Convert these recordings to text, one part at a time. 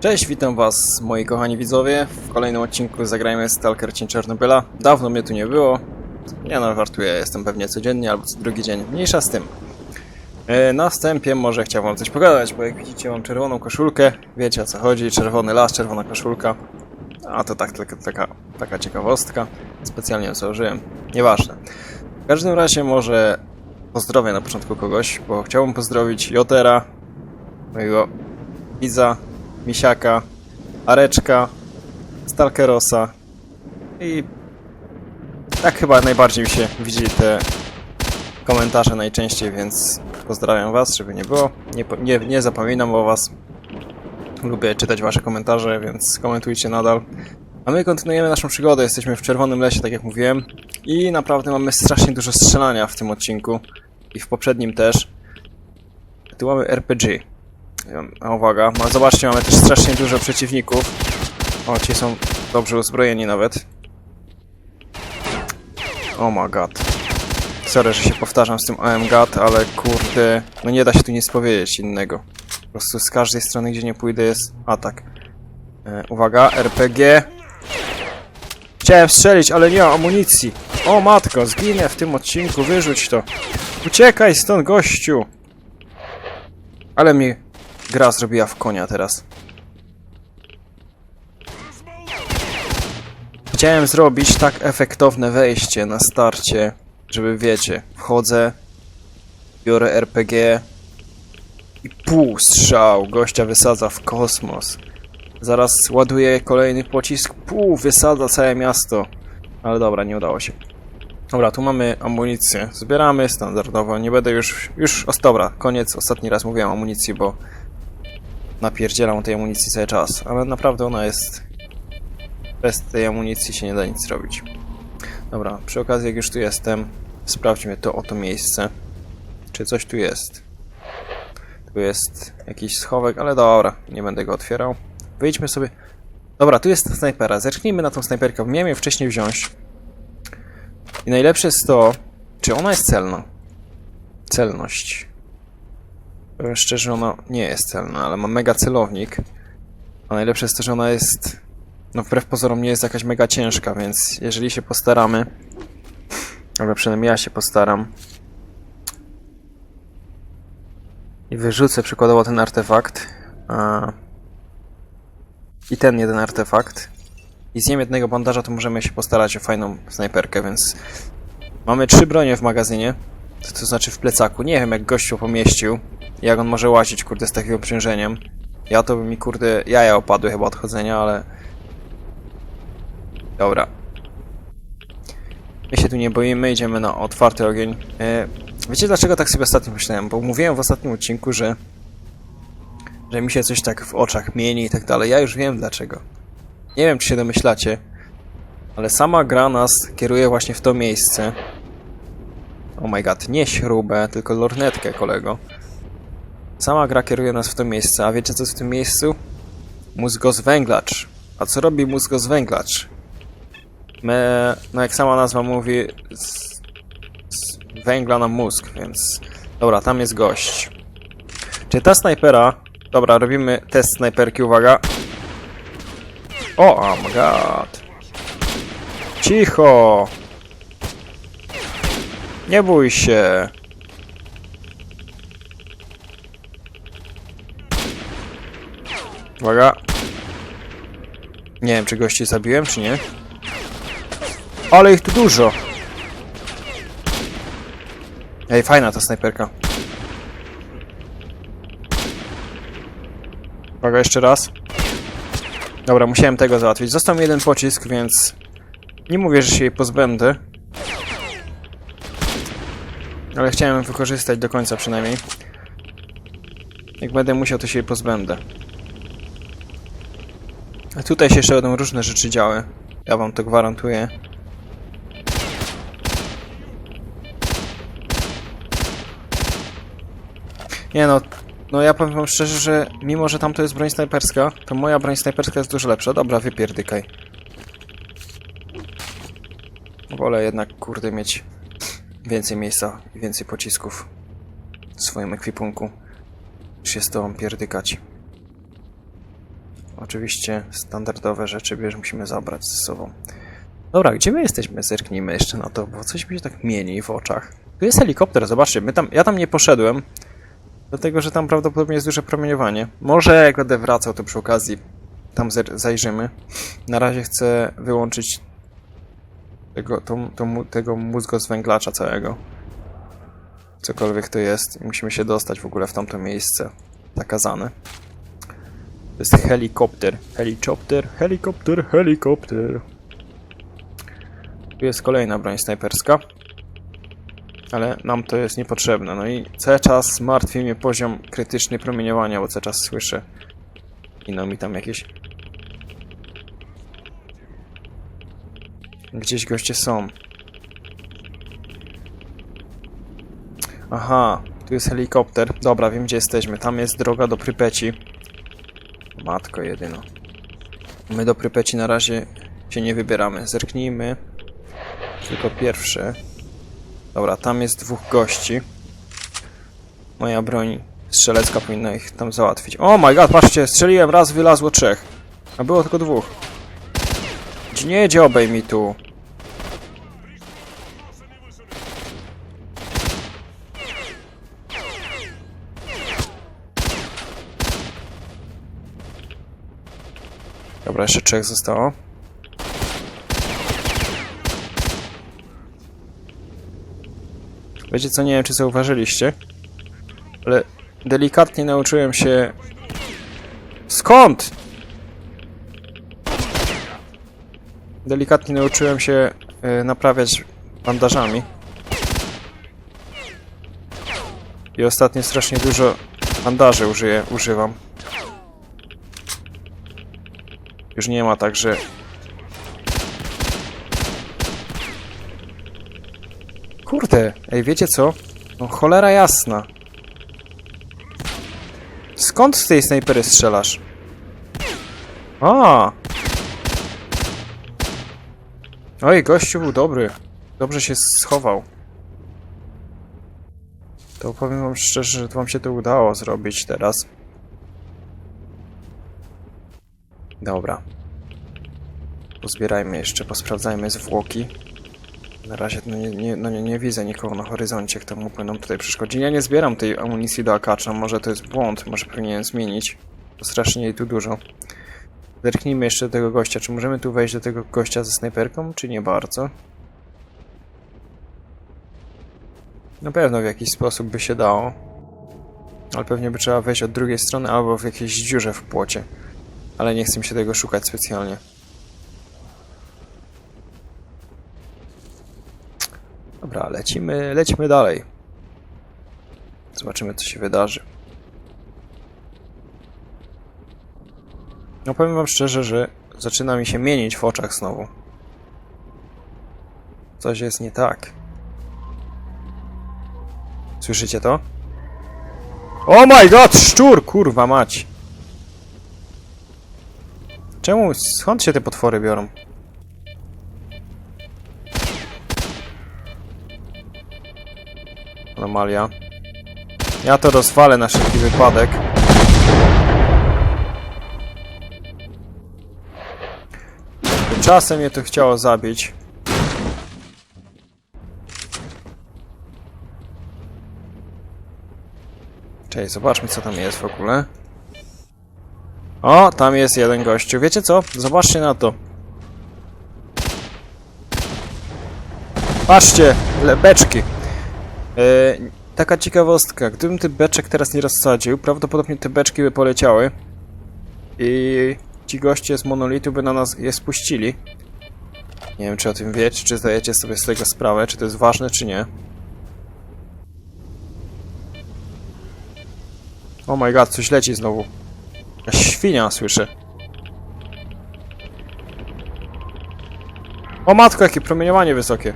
Cześć, witam was moi kochani widzowie. W kolejnym odcinku zagrajmy Stalker Cień Czarnobyla. Dawno mnie tu nie było. Ja no żartuję, jestem pewnie codziennie albo co drugi dzień. Mniejsza z tym. E, Na wstępie może chciałbym coś pogadać, bo jak widzicie mam czerwoną koszulkę. Wiecie o co chodzi, czerwony las, czerwona koszulka. A to tak tylko taka, taka ciekawostka. Specjalnie ją założyłem. Nieważne. W każdym razie może pozdrowię na początku kogoś, bo chciałbym pozdrowić Jotera, mojego Iza, Misiaka, Areczka, Stalkerosa i tak chyba najbardziej mi się widzi te komentarze najczęściej, więc pozdrawiam was, żeby nie było. Nie, nie, nie zapominam o was. Lubię czytać wasze komentarze, więc komentujcie nadal. A my kontynuujemy naszą przygodę. Jesteśmy w Czerwonym Lesie, tak jak mówiłem. I naprawdę mamy strasznie dużo strzelania w tym odcinku. I w poprzednim też. Tu mamy RPG. A uwaga, ma, zobaczcie, mamy też strasznie dużo przeciwników. O, ci są dobrze uzbrojeni nawet. Oh my god. Sorry, że się powtarzam z tym OMGAT, ale kurde, no nie da się tu nic powiedzieć innego. Po prostu z każdej strony, gdzie nie pójdę, jest atak. E, uwaga, RPG. Chciałem strzelić, ale nie mam amunicji. O matko, zginę w tym odcinku, wyrzuć to. Uciekaj stąd, gościu! Ale mi gra zrobiła w konia teraz. Chciałem zrobić tak efektowne wejście na starcie, żeby wiecie, wchodzę, biorę RPG i pół strzał gościa wysadza w kosmos. Zaraz ładuję kolejny pocisk, pół wysadza całe miasto. Ale dobra, nie udało się. Dobra, tu mamy amunicję. Zbieramy standardowo. Nie będę już. Już. Dobra, koniec. Ostatni raz mówiłem o amunicji, bo napierdzielam tej amunicji cały czas. Ale naprawdę ona jest. Bez tej amunicji się nie da nic zrobić. Dobra, przy okazji, jak już tu jestem, sprawdźmy to oto miejsce. Czy coś tu jest? Tu jest jakiś schowek, ale dobra, nie będę go otwierał. Wyjdźmy sobie. Dobra, tu jest snajpera. Zerknijmy na tą snajperkę. Miałem ją wcześniej wziąć. I najlepsze jest to, czy ona jest celna. Celność. Szczerze, ona nie jest celna, ale ma mega celownik. A najlepsze jest to, że ona jest. No, wbrew pozorom, nie jest jakaś mega ciężka, więc jeżeli się postaramy. Ale przynajmniej ja się postaram. I wyrzucę przykładowo ten artefakt. A... I ten jeden artefakt i zjem jednego bandaża, to możemy się postarać o fajną snajperkę, więc mamy trzy bronie w magazynie, to, to znaczy w plecaku. Nie wiem, jak gościu pomieścił, jak on może łazić, kurde, z takim obciążeniem. Ja to by mi, kurde, jaja opadły chyba od chodzenia, ale... Dobra. My się tu nie boimy, idziemy na otwarty ogień. E, wiecie dlaczego tak sobie ostatnio myślałem? Bo mówiłem w ostatnim odcinku, że że mi się coś tak w oczach mieni i tak dalej. Ja już wiem dlaczego. Nie wiem, czy się domyślacie, ale sama gra nas kieruje właśnie w to miejsce. Oh my god, nie śrubę, tylko lornetkę, kolego. Sama gra kieruje nas w to miejsce, a wiecie co jest w tym miejscu? Mózgozwęglacz. A co robi mózgozwęglacz? Me, no jak sama nazwa mówi, z, z węgla na mózg, więc... Dobra, tam jest gość. Czy ta snajpera... Dobra, robimy test snajperki, uwaga. O, oh my god. Cicho! Nie bój się. Uwaga. Nie wiem, czy gości zabiłem, czy nie. Ale ich tu dużo. Ej, fajna ta snajperka. Uwaga, jeszcze raz. Dobra, musiałem tego załatwić. Został mi jeden pocisk, więc nie mówię, że się jej pozbędę. Ale chciałem wykorzystać do końca przynajmniej. Jak będę musiał, to się jej pozbędę. A tutaj się jeszcze będą różne rzeczy działy. Ja wam to gwarantuję. Nie no, no ja powiem wam szczerze, że mimo, że tamto jest broń snajperska, to moja broń snajperska jest dużo lepsza. Dobra, wypierdykaj. Wolę jednak, kurde, mieć więcej miejsca i więcej pocisków w swoim ekwipunku, niż jest to pierdykać. oczywiście standardowe rzeczy bierz, musimy zabrać ze sobą. Dobra, gdzie my jesteśmy? Zerknijmy jeszcze na to, bo coś mi się tak mieni w oczach. Tu jest helikopter, zobaczcie, my tam, ja tam nie poszedłem, dlatego że tam prawdopodobnie jest duże promieniowanie. Może jak będę wracał, to przy okazji tam zajrzymy. Na razie chcę wyłączyć tego, tą, mu- tego mózgozwęglacza całego. Cokolwiek to jest. I musimy się dostać w ogóle w tamto miejsce zakazane. To jest helikopter. Helikopter, helikopter, helikopter. Tu jest kolejna broń snajperska. Ale nam to jest niepotrzebne. No i cały czas martwi mnie poziom krytyczny promieniowania, bo cały czas słyszę. Ino mi tam jakieś... Gdzieś goście są. Aha, tu jest helikopter. Dobra, wiem gdzie jesteśmy. Tam jest droga do Prypeci. Matko jedyna. My do Prypeci na razie się nie wybieramy. Zerknijmy. Tylko pierwszy. Dobra, tam jest dwóch gości. Moja broń strzelecka powinna ich tam załatwić. O my god, patrzcie, strzeliłem raz, wylazło trzech. A było tylko dwóch. Nie dziobej mi tu. Dobra, jeszcze trzech zostało. Wiecie co, nie wiem czy zauważyliście, ale delikatnie nauczyłem się... Skąd? Delikatnie nauczyłem się y, naprawiać bandażami. I ostatnio strasznie dużo bandaży użyję, używam. Już nie ma tak, że... Kurde, ej, wiecie co? No cholera jasna. Skąd z tej snajpery strzelasz? A. Oj, gościu był dobry. Dobrze się schował. To powiem wam szczerze, że wam się to udało zrobić teraz. Dobra. Pozbierajmy jeszcze, posprawdzajmy zwłoki. Na razie no nie, nie, no nie, nie widzę nikogo na horyzoncie, kto mógłby nam tutaj przeszkodzić. Ja nie zbieram tej amunicji do akacza, może to jest błąd, może powinienem zmienić. To strasznie jej tu dużo. Zerknijmy jeszcze do tego gościa. Czy możemy tu wejść do tego gościa ze snajperką, czy nie bardzo? Na pewno w jakiś sposób by się dało. Ale pewnie by trzeba wejść od drugiej strony albo w jakiejś dziurze w płocie. Ale nie chcę się tego szukać specjalnie. Dobra, lecimy, lecimy dalej. Zobaczymy, co się wydarzy. No powiem wam szczerze, że zaczyna mi się mienić w oczach znowu. Coś jest nie tak. Słyszycie to? Oh my god, szczur, kurwa mać. Czemu, skąd się te potwory biorą? Anomalia. Ja to rozwalę na wszelki wypadek. Czasem mnie to chciało zabić. Cześć, zobaczmy co tam jest w ogóle. O, tam jest jeden gościu. Wiecie co? Zobaczcie na to. Patrzcie, le- beczki. E, taka ciekawostka. Gdybym ty beczek teraz nie rozsadził, prawdopodobnie te beczki by poleciały. I ci goście z monolitu by na nas je spuścili. Nie wiem, czy o tym wiecie, czy zdajecie sobie z tego sprawę, czy to jest ważne, czy nie. Oh my god, coś leci znowu. Świnia słyszę. O matko, jakie promieniowanie wysokie.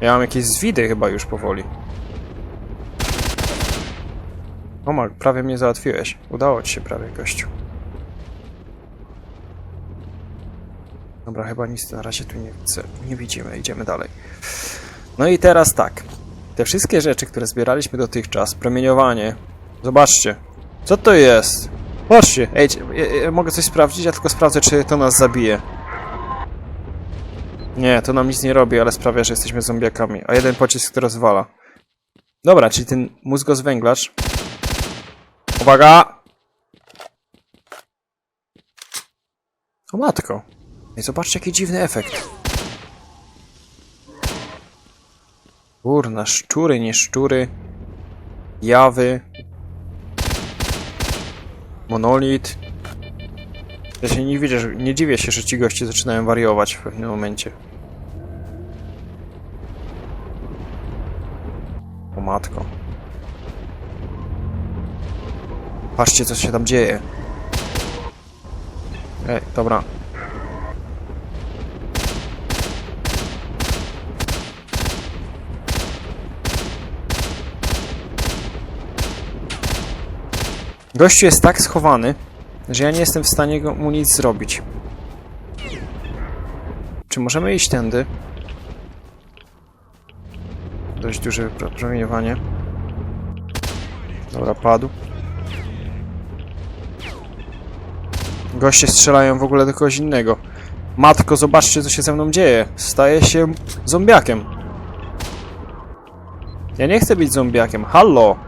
Ja mam jakieś zwidy chyba już powoli. O ma, prawie mnie załatwiłeś. Udało ci się prawie, gościu. Dobra, chyba nic na razie tu nie, nie widzimy. Idziemy dalej. No i teraz tak. Te wszystkie rzeczy, które zbieraliśmy dotychczas, promieniowanie. Zobaczcie. Co to jest? Chodźcie, ej, ja, ja mogę coś sprawdzić? Ja tylko sprawdzę, czy to nas zabije. Nie, to nam nic nie robi, ale sprawia, że jesteśmy zombiakami. A jeden pocisk to rozwala. Dobra, czyli ten mózgozwęglacz. Uwaga! O matko. Ej, zobaczcie jaki dziwny efekt. Kurna, szczury, nie szczury. Jawy. Monolit. Ja się nie widzę, nie dziwię się, że ci goście zaczynają wariować w pewnym momencie. O matko. Patrzcie, co się tam dzieje. Ej, dobra. Gościu jest tak schowany, że ja nie jestem w stanie mu nic zrobić. Czy możemy iść tędy? Dość duże pro- promieniowanie. Dobra, padł. Goście strzelają w ogóle do kogoś innego. Matko, zobaczcie co się ze mną dzieje. Staję się zombiakiem. Ja nie chcę być zombiakiem. Hallo!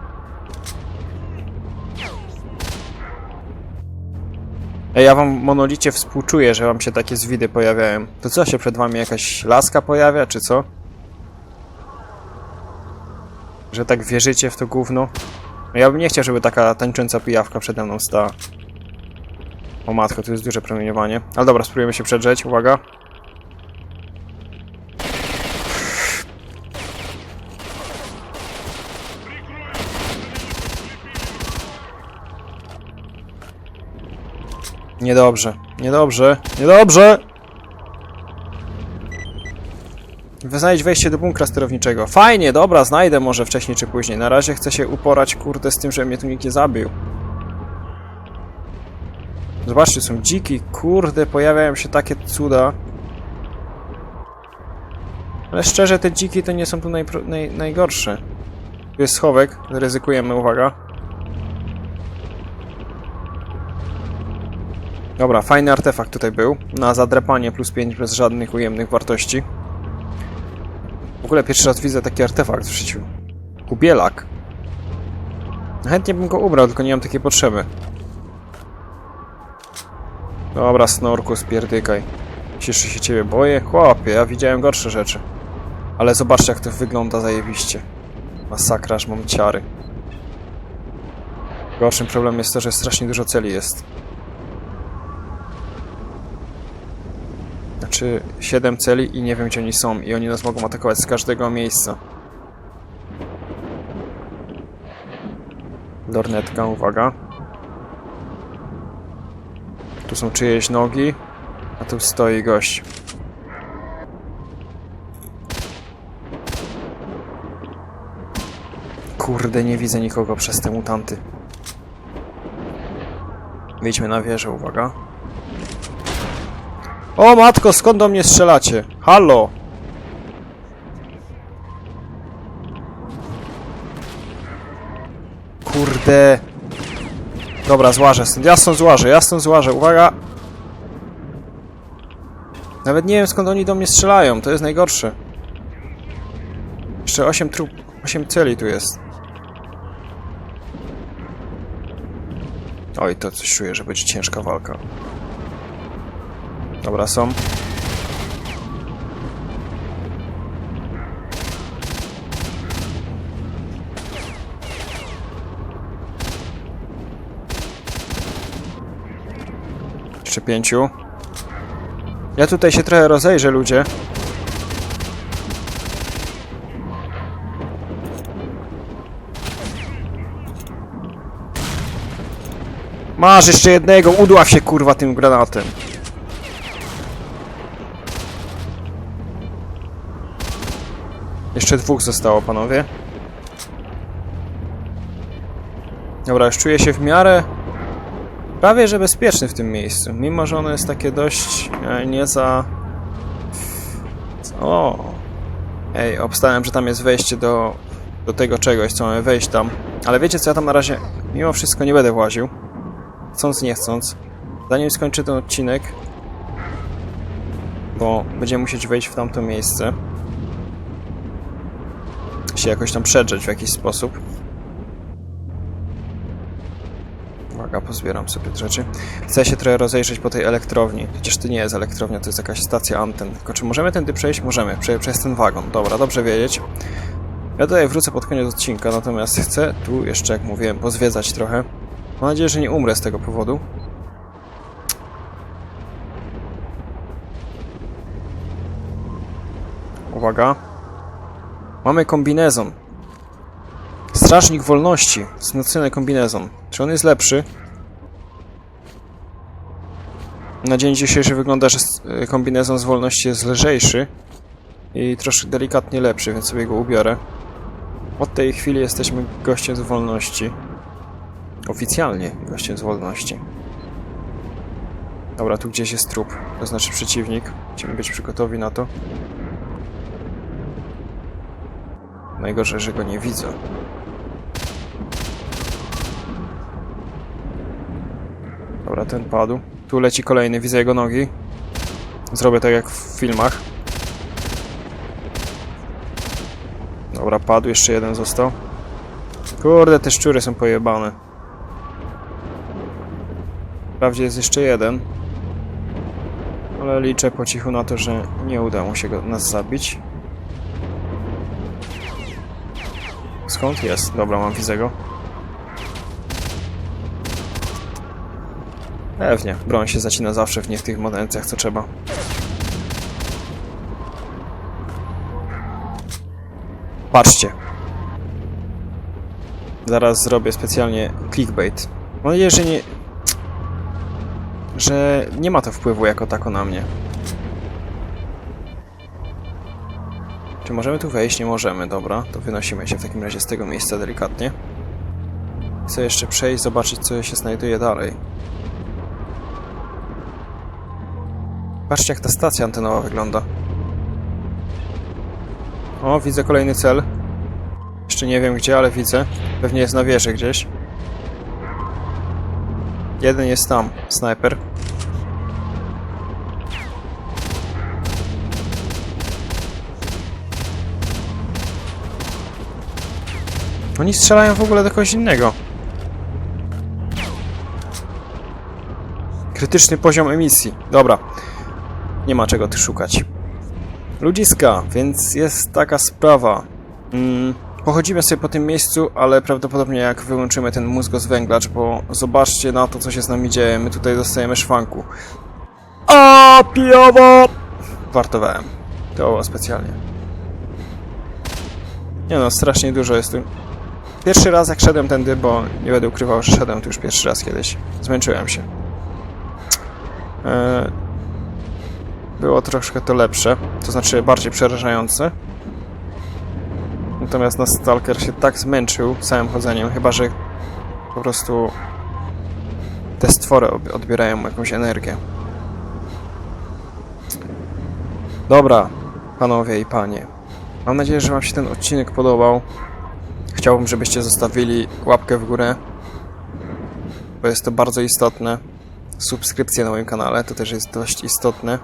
Ja wam monolicie współczuję, że wam się takie zwidy pojawiają. To co się przed wami jakaś laska pojawia, czy co? Że tak wierzycie w to gówno? No Ja bym nie chciał, żeby taka tańcząca pijawka przede mną stała. O matko, tu jest duże promieniowanie. Ale dobra, spróbujemy się przedrzeć, uwaga. Niedobrze, niedobrze, niedobrze! Znajdź wejście do bunkra sterowniczego. Fajnie, dobra, znajdę może wcześniej czy później. Na razie chcę się uporać, kurde, z tym, że mnie tu nikt nie zabił. Zobaczcie, są dziki, kurde, pojawiają się takie cuda. Ale szczerze, te dziki to nie są tu naj, najgorsze. Tu jest schowek, ryzykujemy, uwaga. Dobra, fajny artefakt tutaj był. Na zadrapanie plus 5 bez żadnych ujemnych wartości. W ogóle pierwszy raz widzę taki artefakt w życiu. Kubielak. Chętnie bym go ubrał, tylko nie mam takiej potrzeby. Dobra, snorku, spierdykaj. Że się ciebie boję? Chłopie, ja widziałem gorsze rzeczy. Ale zobaczcie, jak to wygląda zajebiście. Masakra, aż mam ciary. Gorszym problemem jest to, że strasznie dużo celi jest. Znaczy 7 celi i nie wiem gdzie oni są i oni nas mogą atakować z każdego miejsca. Lornetka, uwaga. Tu są czyjeś nogi, a tu stoi gość. Kurde, nie widzę nikogo przez te mutanty. Wyjdźmy na wieżę, uwaga. O matko, skąd do mnie strzelacie? Halo! Kurde. Dobra, złażę stąd. Ja stąd złażę, ja stąd złażę. Uwaga! Nawet nie wiem skąd oni do mnie strzelają, to jest najgorsze. Jeszcze 8 trup... 8 celi tu jest. Oj, to coś czuję, że będzie ciężka walka. Dobra, są. Jeszcze pięciu. Ja tutaj się trochę rozejrzę, ludzie. Masz jeszcze jednego, udław się kurwa tym granatem. Jeszcze dwóch zostało, panowie. Dobra, już czuję się w miarę prawie że bezpieczny w tym miejscu. Mimo, że ono jest takie dość e, nie za... O! Ej, obstałem, że tam jest wejście do, do tego czegoś, co mamy wejść tam. Ale wiecie co, ja tam na razie mimo wszystko nie będę właził. chcąc nie chcąc, zanim skończę ten odcinek, bo będziemy musieć wejść w tamto miejsce, się jakoś tam przedrzeć w jakiś sposób. Uwaga, pozbieram sobie rzeczy. Chcę się trochę rozejrzeć po tej elektrowni. Chociaż to nie jest elektrownia, to jest jakaś stacja anten. Tylko czy możemy tędy przejść? Możemy. Prze przez ten wagon. Dobra, dobrze wiedzieć. Ja tutaj wrócę pod koniec odcinka, natomiast chcę tu jeszcze, jak mówiłem, pozwiedzać trochę. Mam nadzieję, że nie umrę z tego powodu. Uwaga. Mamy kombinezon. Strażnik wolności. Wzmocniony kombinezon. Czy on jest lepszy? Na dzień dzisiejszy wygląda, że y, kombinezon z wolności jest lżejszy i troszkę delikatnie lepszy, więc sobie go ubiorę. Od tej chwili jesteśmy gościem z wolności. Oficjalnie gościem z wolności. Dobra, tu gdzieś jest trup, to znaczy przeciwnik. Musimy być przygotowi na to. Najgorzej, że go nie widzę. Dobra, ten padł. Tu leci kolejny, widzę jego nogi. Zrobię tak jak w filmach. Dobra, padł, jeszcze jeden został. Kurde, te szczury są pojebane. Wprawdzie jest jeszcze jeden. Ale liczę po cichu na to, że nie uda mu się go, nas zabić. Skąd jest? Dobra, mam widzę go. Pewnie, broń się zacina zawsze w nie w tych modencjach, co trzeba. Patrzcie. Zaraz zrobię specjalnie clickbait. Mam nadzieję, że nie... że nie ma to wpływu jako tako na mnie. Czy możemy tu wejść? Nie możemy, dobra. To wynosimy się w takim razie z tego miejsca delikatnie. Chcę jeszcze przejść, zobaczyć co się znajduje dalej. Patrzcie jak ta stacja antenowa wygląda. O, widzę kolejny cel. Jeszcze nie wiem gdzie, ale widzę. Pewnie jest na wieży gdzieś. Jeden jest tam, snajper. Oni strzelają w ogóle do kogoś innego. Krytyczny poziom emisji. Dobra. Nie ma czego tu szukać. Ludziska, więc jest taka sprawa. Mm, pochodzimy sobie po tym miejscu, ale prawdopodobnie jak wyłączymy ten mózgozwęglacz, bo zobaczcie na to, co się z nami dzieje. My tutaj dostajemy szwanku. A pijowo! Wartowałem. To specjalnie. Nie no, strasznie dużo jest tu. Pierwszy raz jak szedłem tędy, bo nie będę ukrywał, że szedłem tu już pierwszy raz kiedyś. Zmęczyłem się. Eee, było troszkę to lepsze, to znaczy bardziej przerażające. Natomiast nasz Stalker się tak zmęczył całym chodzeniem, chyba że po prostu te stwory odbierają mu jakąś energię. Dobra, panowie i panie. Mam nadzieję, że wam się ten odcinek podobał. Chciałbym, żebyście zostawili łapkę w górę, bo jest to bardzo istotne. Subskrypcję na moim kanale, to też jest dość istotne.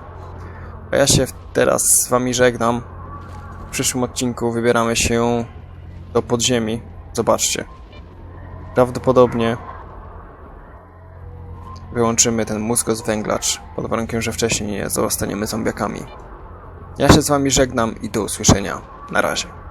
A ja się teraz z wami żegnam. W przyszłym odcinku wybieramy się do podziemi. Zobaczcie. Prawdopodobnie wyłączymy ten mózgozwęglacz pod warunkiem, że wcześniej nie zostaniemy zombiakami. Ja się z wami żegnam i do usłyszenia. Na razie.